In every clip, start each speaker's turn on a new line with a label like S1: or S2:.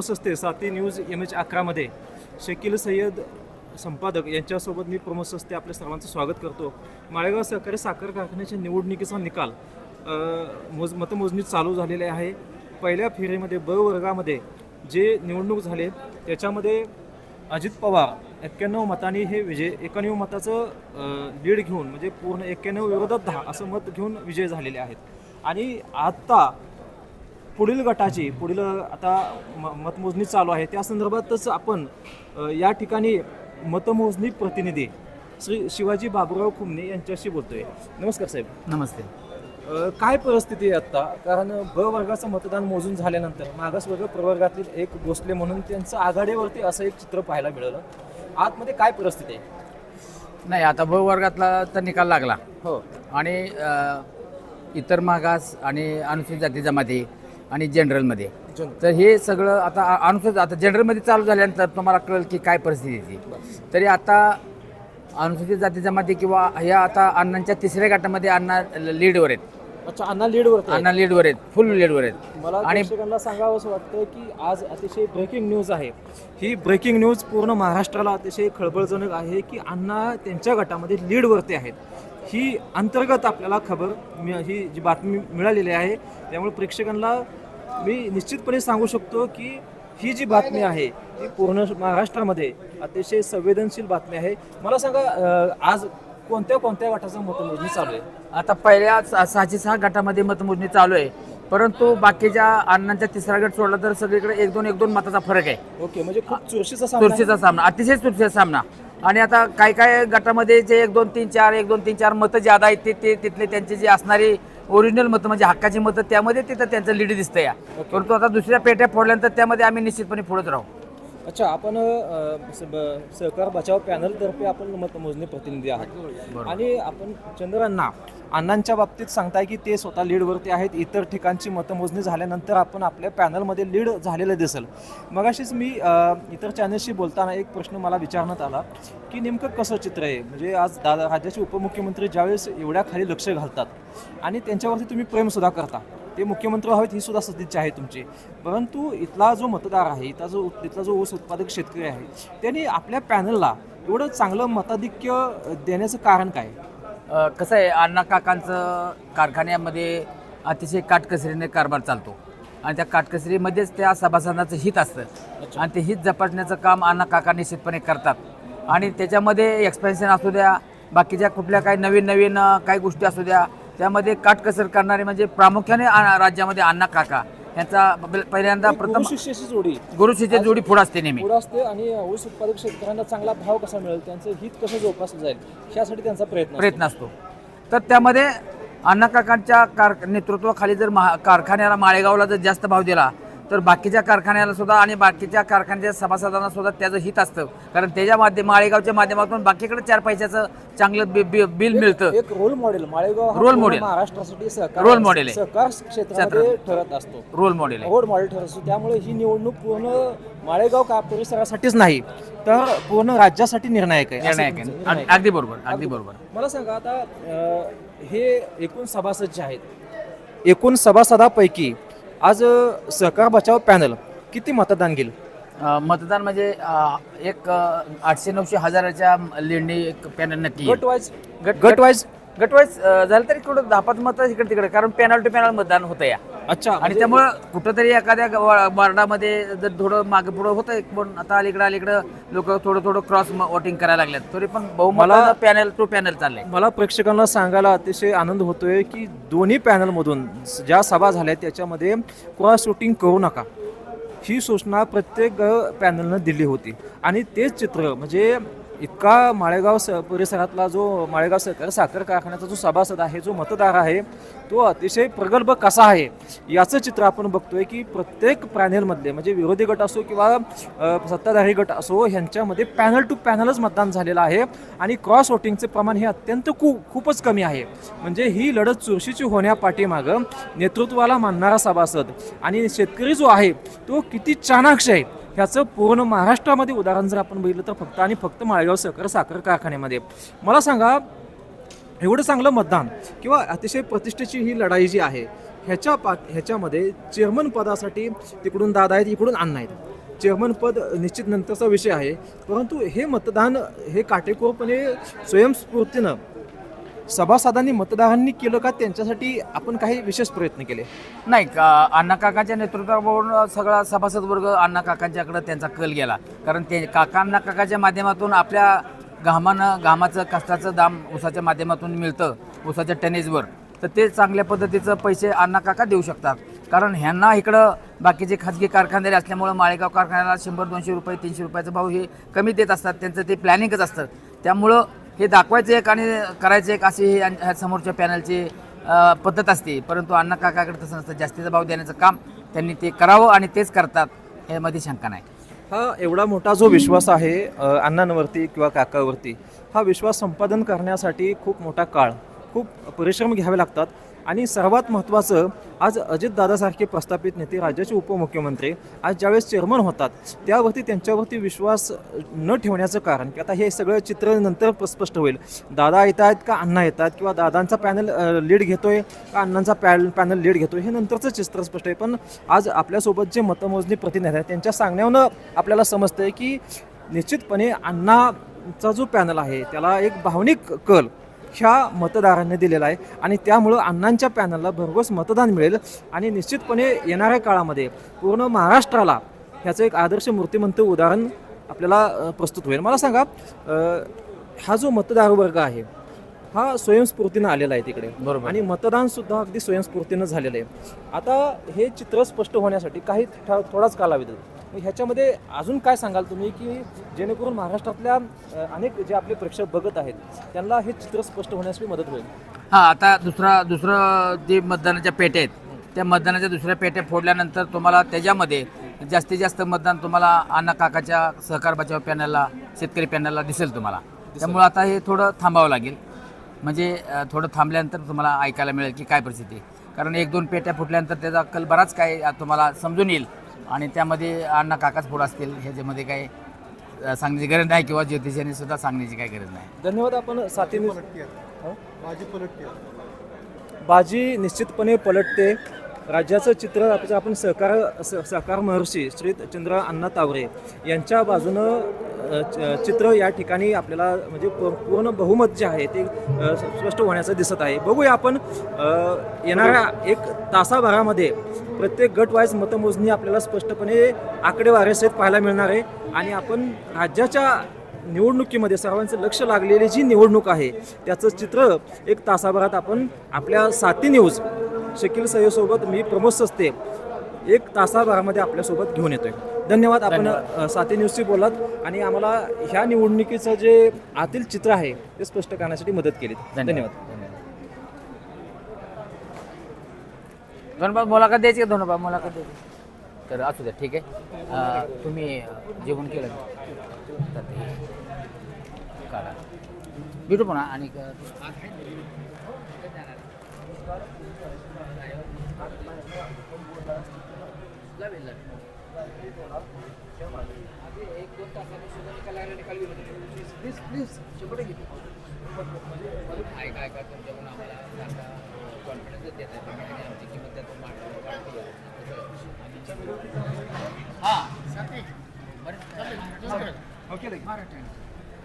S1: असते Sathi news M H अकरामध्ये शकील सय्यद संपादक यांच्यासोबत मी प्रमोद सस्ते आपल्या सर्वांचं स्वागत करतो. माळेगाव सहकारी साखर कारखान्याच्या निवडणुकीचा निकाल मोज मतमोजणी चालू झालेले आहे. पहिल्या फेरीमध्ये ब वर्गामध्ये जे निवडणूक झाले त्याच्यामध्ये अजित पवार एक्क्याण्णव मतांनी हे विजय एकाण्णव मताचं लीड घेऊन म्हणजे पूर्ण एक्क्याण्णव विरोधात दहा असं मत घेऊन विजय झालेले आहेत. आणि आत्ता पुढील गटाची पुढील आता म मतमोजणी चालू आहे. त्या संदर्भातच आपण या ठिकाणी मतमोजणी प्रतिनिधी श्री शिवाजी बाबुराव खुमणे यांच्याशी बोलतोय. नमस्कार साहेब.
S2: नमस्ते.
S1: काय परिस्थिती आहे आत्ता? कारण ब वर्गाचं मतदान मोजून झाल्यानंतर मागासवर्ग प्रवर्गातील एक भोसले म्हणून त्यांचं आघाडीवरती असं एक चित्र पाहायला मिळालं. आतमध्ये काय परिस्थिती आहे?
S2: नाही आता ब वर्गातला तर निकाल लागला.
S1: हो.
S2: आणि इतर मागास आणि अनुसूचित जाती जमाती आणि जनरलमध्ये
S1: जन-
S2: तर हे सगळं आता अनुसूचित आता जनरलमध्ये चालू झाल्यानंतर तुम्हाला कळेल की काय परिस्थिती तरी आता अनुसूचित जाती जमाती किंवा ह्या आता अण्णांच्या तिसऱ्या गटामध्ये अण्णा लीडवर आहेत.
S1: अच्छा अण्णा लीडवरती आहे.
S2: अण्णा लीडवर आहेत फुल लीडवर आहेत.
S1: मला
S2: आणि
S1: सांगावं असं वाटतं की आज अतिशय ब्रेकिंग न्यूज आहे. ही ब्रेकिंग न्यूज पूर्ण महाराष्ट्राला अतिशय खळबळजनक आहे की अण्णा त्यांच्या गटामध्ये लीडवरती आहेत. ही अंतर्गत आपल्याला खबर मि- ही जी बातमी मिळालेली आहे त्यामुळे प्रेक्षकांना मी निश्चितपणे सांगू शकतो की ही जी बातमी आहे ती पूर्ण महाराष्ट्रामध्ये अतिशय संवेदनशील बातमी आहे. मला सांगा आज कोणत्या कोणत्या गटाचं मतमोजणी चालू आहे?
S2: आता पहिल्या सहाशे सहा गटामध्ये मतमोजणी चालू आहे. परंतु बाकीच्या अण्णांच्या तिसरा गट सोडला तर सगळीकडे एक दोन एक दोन मताचा फरक आहे.
S1: ओके म्हणजे खूप चुरशीचा.
S2: चुरशीचा सामना अतिशय चुरशीचा सामना. आणि आता काय काय गटामध्ये जे एक दोन तीन चार एक दोन तीन चार मतं ज्यादा आहेत ते ते तिथले त्यांचे जे असणारी ओरिजिनल मतं म्हणजे हक्काची मतं त्यामध्ये तिथं त्यांचं लीड दिसतं या परंतु आता दुसऱ्या पेट्या फोडल्यानंतर त्यामध्ये आम्ही निश्चितपणे पुढेच राहू.
S1: अच्छा आपण सहकार बचाव पॅनल तर्फे आपण मतमोजणी प्रतिनिधी आहात. आणि आपण चंद्र अण्णा अण्णांच्या बाबतीत सांगताय की ते स्वतः लीडवरती आहेत इतर ठिकाणची मतमोजणी झाल्यानंतर आपण आपल्या पॅनलमध्ये लीड झालेलं दिसेल. मगाशीच मी इतर चॅनलशी बोलताना एक प्रश्न मला विचारण्यात आला की नेमकं कसं चित्र आहे? म्हणजे आज दादा राज्याचे उपमुख्यमंत्री ज्यावेळेस एवढ्या खाली लक्ष घालतात आणि त्यांच्यावरती तुम्ही प्रेमसुद्धा करता ते मुख्यमंत्री हवेत ही सुद्धा सदिच्छा आहे तुमची. परंतु इथला जो मतदार आहे इथला जो इथला जो ऊस उत्पादक शेतकरी आहे त्यांनी आपल्या पॅनलला एवढं चांगलं मताधिक्य देण्याचं कारण काय?
S2: कसं आहे अण्णा काकांचं कारखान्यामध्ये अतिशय काटकसरीने कारभार चालतो. आणि त्या काटकसरीमध्येच त्या सभासदांचं हित असतं. आणि ते हित जपासण्याचं काम अण्णा काका निश्चितपणे करतात. आणि त्याच्यामध्ये एक्सपेन्शन असू द्या बाकीच्या कुठल्या काही नवीन नवीन काही गोष्टी असू द्या त्यामध्ये काटकसर करणारे म्हणजे प्रामुख्याने राज्यामध्ये अण्णा काका. यांचा पहिल्यांदा प्रथम
S1: गुरु शिष्याची जोडी.
S2: जोडी पुढं असते नेहमी.
S1: पुढं असते आणि ऊस उत्पादक शेतकऱ्यांना चांगला भाव कसा मिळेल त्यांचं हित कसं जोपासलं जाईल यासाठी त्यांचा प्रयत्न असतो.
S2: प्रयत्न असतो. तर त्यामध्ये अण्णा काकांच्या कार नेतृत्वाखाली जर महा कारखान्याला माळेगावला जर जास्त भाव दिला तर बाकीच्या कारखान्याला सुद्धा आणि बाकीच्या कारखान्याच्या सभासदांना सुद्धा त्याचं हित असतं. कारण त्याच्या माध्यम माळेगावच्या माध्यमातून बाकीकडे चार पैशाचं चांगलं बि- बि- बिल मिळतं.
S1: एक role model Malegaon
S2: role model.
S1: महाराष्ट्रासाठी सहकार
S2: रोल मॉडेल.
S1: सहकार क्षेत्रामध्ये ठरत असतो.
S2: रोल मॉडेल
S1: रोल मॉडेल ठरत असतो. त्यामुळे ही निवडणूक पूर्ण माळेगाव का परिसरासाठीच नाही तर पूर्ण राज्यासाठी निर्णायक आहे.
S2: निर्णायक आहे. अगदी बरोबर अगदी बरोबर.
S1: मला सांगा आता हे एकूण सभासद जे आहेत एकूण सभासदापैकी आज सहकार बचाव पॅनल किती मतदान
S2: अं, मतदान म्हणजे एक आठशे नऊशे हजाराच्या लेंडी एक पॅनल नक्की.
S1: गट वाईज
S2: गट
S1: गट वाईज
S2: गटवाईज झालं तरी थोडं दहा पाच मतं इकडे तिकडे कारण पॅनल टू पॅनल मतदान होतं या.
S1: अच्छा
S2: आणि
S1: म्हणजे
S2: त्यामुळं कुठंतरी एखाद्या वार्डामध्ये जर थोडं मागे पुढं होतं एक पण आता अलीकडं अलीकडं लोक थोडं थोडं क्रॉस वोटिंग करायला लागल्यात. तरी पण
S1: मला-
S2: पॅनल टू पॅनल चाललंय.
S1: मला प्रेक्षकांना सांगायला अतिशय आनंद होतोय की दोन्ही पॅनलमधून ज्या सभा झाल्या त्याच्यामध्ये क्रॉस शूटिंग करू नका. ही सूचना प्रत्येक पॅनलनं दिली होती. आणि तेच चित्र म्हणजे इतका माळेगाव स परिसरातला जो माळेगाव सहकार साखर कारखान्याचा जो सभासद आहे जो मतदार आहे तो अतिशय प्रगल्भ कसा आहे? याचं चित्र आपण बघतोय की प्रत्येक पॅनेलमधले म्हणजे विरोधी गट असो किंवा सत्ताधारी गट असो ह्यांच्यामध्ये पॅनल टू पॅनलच मतदान झालेलं आहे आणि क्रॉस वोटिंगचे प्रमाण हे अत्यंत खू खूपच कमी आहे. म्हणजे ही लढत चुरशीची होण्यापाठीमागं नेतृत्वाला मानणारा सभासद आणि शेतकरी जो आहे तो किती चाणाक्ष आहे. ह्याचं पूर्ण महाराष्ट्रामध्ये उदाहरण जर आपण बघितलं तर फक्त आणि फक्त माळेगाव सहकार साखर कारखान्यामध्ये. मला सांगा एवढं चांगलं मतदान किंवा अतिशय प्रतिष्ठेची ही लढाई जी आहे ह्याच्या पा ह्याच्यामध्ये चेअरमन पदासाठी तिकडून दादा आहेत इकडून अण्णा आहेत. चेअरमन पद निश्चित नंतरचा विषय आहे परंतु हे मतदान हे काटेकोरपणे स्वयंस्फूर्तीनं सभासदांनी मतदारांनी केलं का? त्यांच्यासाठी आपण काही विशेष प्रयत्न केले.
S2: नाही का अण्णा काकाच्या नेतृत्वावरून सगळा सभासद वर्ग अण्णा काकांच्याकडे त्यांचा कल गेला. कारण ते काका काकाच्या माध्यमातून आपल्या घामानं घामाचं कष्टाचं दाम ऊसाच्या माध्यमातून मिळतं ऊसाच्या टनेजवर. तर ते चांगल्या पद्धतीचं पैसे अण्णा काका देऊ शकतात. कारण ह्यांना इकडं बाकीचे खाजगी कारखानदारी असल्यामुळं माळेगाव कारखान्याला शंभर दोनशे रुपये तीनशे रुपयाचा भाव हे कमी देत असतात. त्यांचं ते प्लॅनिंगच असतं. त्यामुळं हे दाखवायचं एक आणि करायचं एक अशी हे ह्या समोरच्या पॅनलची पद्धत असते. परंतु अण्णा काकाकडे तसं नसतं. जास्तीचा भाव देण्याचं काम त्यांनी ते करावं आणि तेच करतात यामध्ये शंका नाही.
S1: हा एवढा मोठा जो विश्वास आहे अण्णांवरती किंवा काकावरती हा विश्वास संपादन करण्यासाठी खूप मोठा काळ खूप परिश्रम घ्यावे लागतात. आणि सर्वात महत्त्वाचं आज अजितदादासारखे प्रस्थापित नेते राज्याचे उपमुख्यमंत्री आज ज्यावेळेस चेअरमन होतात त्यावरती त्यांच्यावरती विश्वास न ठेवण्याचं कारण की आता हे सगळं चित्र नंतर स्पष्ट होईल. दादा येत आहेत का अण्णा येतात किंवा दादांचा पॅनल लीड घेतोय का अण्णांचा पॅन पॅनल लीड घेतोय? हे नंतरचं चित्र स्पष्ट आहे. पण आज आपल्यासोबत जे मतमोजणी प्रतिनिधी आहेत त्यांच्या सांगण्यावरून आपल्याला समजतंय की निश्चितपणे अण्णाचा जो पॅनल आहे त्याला एक भावनिक कल ह्या मतदारांनी दिलेला आहे. आणि त्यामुळं अण्णांच्या पॅनलला भरघोस मतदान मिळेल. आणि निश्चितपणे येणाऱ्या काळामध्ये पूर्ण महाराष्ट्राला ह्याचं एक आदर्श मूर्तिमंत उदाहरण आपल्याला प्रस्तुत होईल. मला सांगा हा जो मतदार वर्ग आहे हा स्वयंस्फूर्तीनं आलेला आहे तिकडे.
S2: बरोबर.
S1: आणि मतदान सुद्धा अगदी स्वयंस्फूर्तीनं झालेलं आहे. आता हे चित्र स्पष्ट होण्यासाठी काही थोडाच कालावधी. मग ह्याच्यामध्ये अजून काय सांगाल तुम्ही की जेणेकरून महाराष्ट्रातल्या अनेक जे आपले प्रेक्षक बघत आहेत त्यांना हे चित्र स्पष्ट होण्यास मदत होईल?
S2: हां आता दुसरा दुसरं जे मतदानाच्या पेट्या आहेत त्या मतदानाच्या दुसऱ्या पेट्या फोडल्यानंतर तुम्हाला त्याच्यामध्ये जास्तीत जास्त मतदान तुम्हाला अण्णा काकाच्या सहकार बचाव पॅनलला शेतकरी पॅनलला दिसेल तुम्हाला. त्यामुळं आता हे थोडं थांबावं लागेल. म्हणजे थोडं थांबल्यानंतर तुम्हाला ऐकायला मिळेल की काय परिस्थिती कारण एक दोन पेट्या फुटल्यानंतर त्याचा कल बराच काय तुम्हाला समजून येईल. आणि त्यामध्ये अण्णा काकाच पुढं असतील ह्याच्यामध्ये काही सांगण्याची गरज नाही किंवा ज्योतिषाने सुद्धा सांगण्याची काही गरज नाही.
S1: धन्यवाद आपण साथीने हो?
S3: माझी पलटते
S1: बाजी निश्चितपणे पलटते. राज्याचं चित्र आपण सहकार सहकार महर्षी श्री चंद्र अण्णा तावरे यांच्या बाजूनं च- चित्र या ठिकाणी आपल्याला म्हणजे पूर्ण बहुमत जे आहे ते स्पष्ट होण्याचं दिसत आहे. बघूया आपण येणाऱ्या एक तासाभरामध्ये प्रत्येक गट वाईज मतमोजणी आपल्याला स्पष्टपणे आकडेवारसेत सहित पाहायला मिळणार आहे. आणि आपण राज्याच्या निवडणुकीमध्ये सर्वांचं लक्ष लागलेली जी निवडणूक आहे त्याचं चित्र एक तासाभरात आपण आपल्या साथी न्यूज शकील सय्यदसोबत मी प्रमोद सस्ते एक तासाभरामध्ये आपल्यासोबत घेऊन येतोय. धन्यवाद. आपण साथी न्यूजशी बोलात आणि आम्हाला ह्या निवडणुकीचं जे आतील चित्र आहे ते स्पष्ट करण्यासाठी मदत केली धन्यवाद.
S2: धन्यवाद. मुलाखत द्यायची का? धन्यवाद. मुलाखत द्यायची. तर असू द्या. ठीक आहे. तुम्ही जेवण केलं? तर ते काढा. भेटू पुन्हा. आणि प्लीज प्लीज शंभर टक्के ऐका ऐका तुमच्याकडून आम्हाला कॉन्फिडन्स देत आहे आमची किंमत त्यातून हां
S1: ओके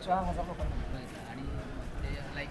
S2: चार हजार रुपये आणि ते लाईक